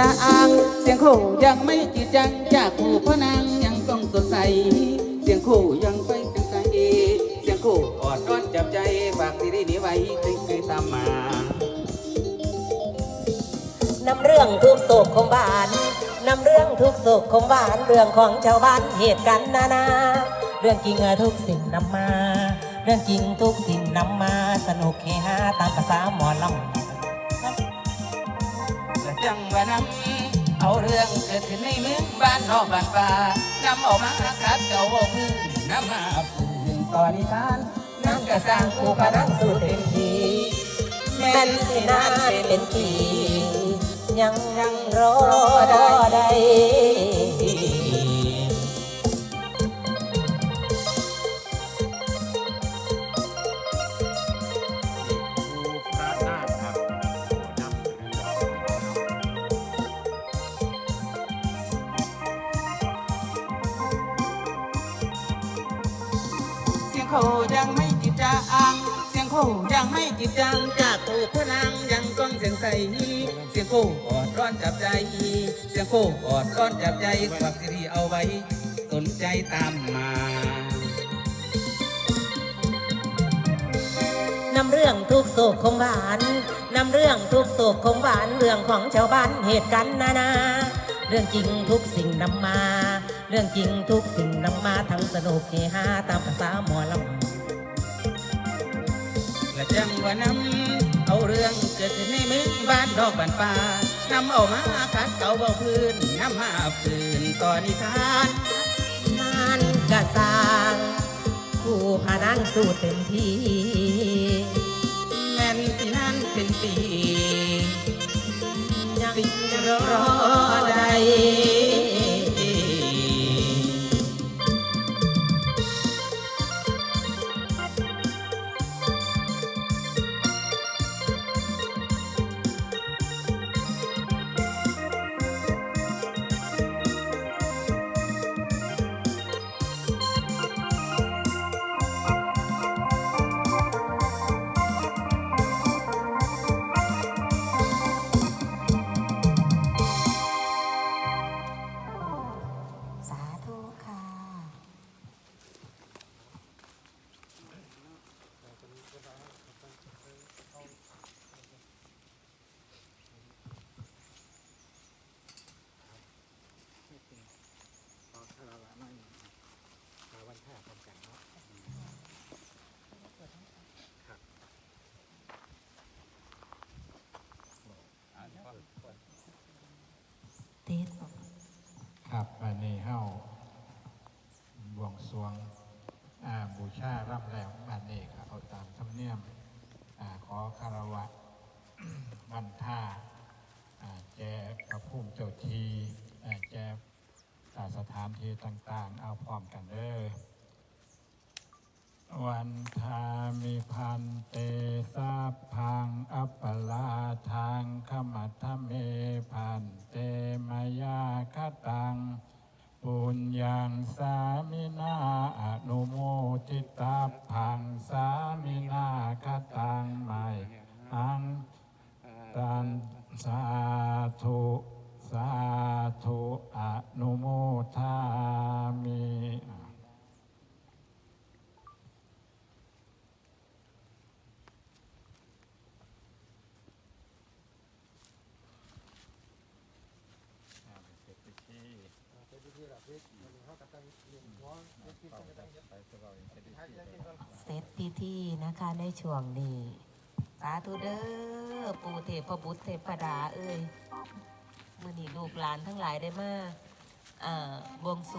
จาง เสียงโคยังไม่จีจังจากผู้พนังยังต้องสดใส เสียงโคยังไปจังใจเสียงโคออดร้อนจับใจฝากซีรีส์นี้ไว้เคยเคยตามมานำเรื่องทุกโศกของบ้านนำเรื่องทุกโศกของบ้านเรื่องของชาวบ้านเหตุกันนานาเรื่องจริงทุกสิ่งนำมา เรื่องจริงทุกสิ่งนำมา สนุกเฮฮาตามภาษาหมอลำ และจังหวะนั้นเอาเรื่องเกิดขึ้นในเมืองบ้านนอกบ้านป่านำเออกมาคัดเก่าเอาพื้นนำมาพื้นต่อนิทานนั่งกระสร้างผู้พนังสู่เต็มทีแม่นสินานเป็นปียังยังรอได้ โคยังไม่จิตจางเสียงโคยังไม่จิตจังจากผู้พนังยังก้องเสียงใสเสียงโคอดร้อนจับใจ เสียงโคอดร้อนจับใจฝากซีรีเอาไว้ สนใจตามมานำเรื่องทุกโศกของหวานนำเรื่องทุกโศกของหวานเรื่องของชาวบ้านเหตุกันนานา เรื่องจริงทุกสิ่งนำมา เรื่องจริงทุกสิ่งนำมาทั้งสนุกเฮฮาตามภาษาหมอลำและจังหวะนั้นเอาเรื่องเกิดขึ้นในเมืองบ้านดอกบานป่านำเอามาคัดเก่าเบาพื้นนำมาพื้นต่อนิทานมันกระสางผู้พานังสู้เต็มที่แม่นสินั้นเป็นปียังติรอ เต้นครับวันนี้เฮาบวงสรวงอ่าบูชารับแล้วบันนี้ครับเอาตามธรรมเนียมอ่าขอคารวะวันท่าอ่าแจพระภูมิเจ้าทีอ่าแจอ่าสถานที่ต่างๆ เอาพร้อมกันเด้อ วันทามิพันเตสาพังอัปปลาทางขมัทเมพันเตมายาคตังปุญญังสามินาอนุโมทิตาพังสามินาคตังไม่อังตันสาธุสาธุอนุโมทามิ เสร็จพิธีนะคะในช่วงนี้ สาธุเด้อปู่เทพบุตรเทพดาเอ้ยมื่อนี้ลูกหลานทั้งหลายได้มาเอ่อบวงสรวง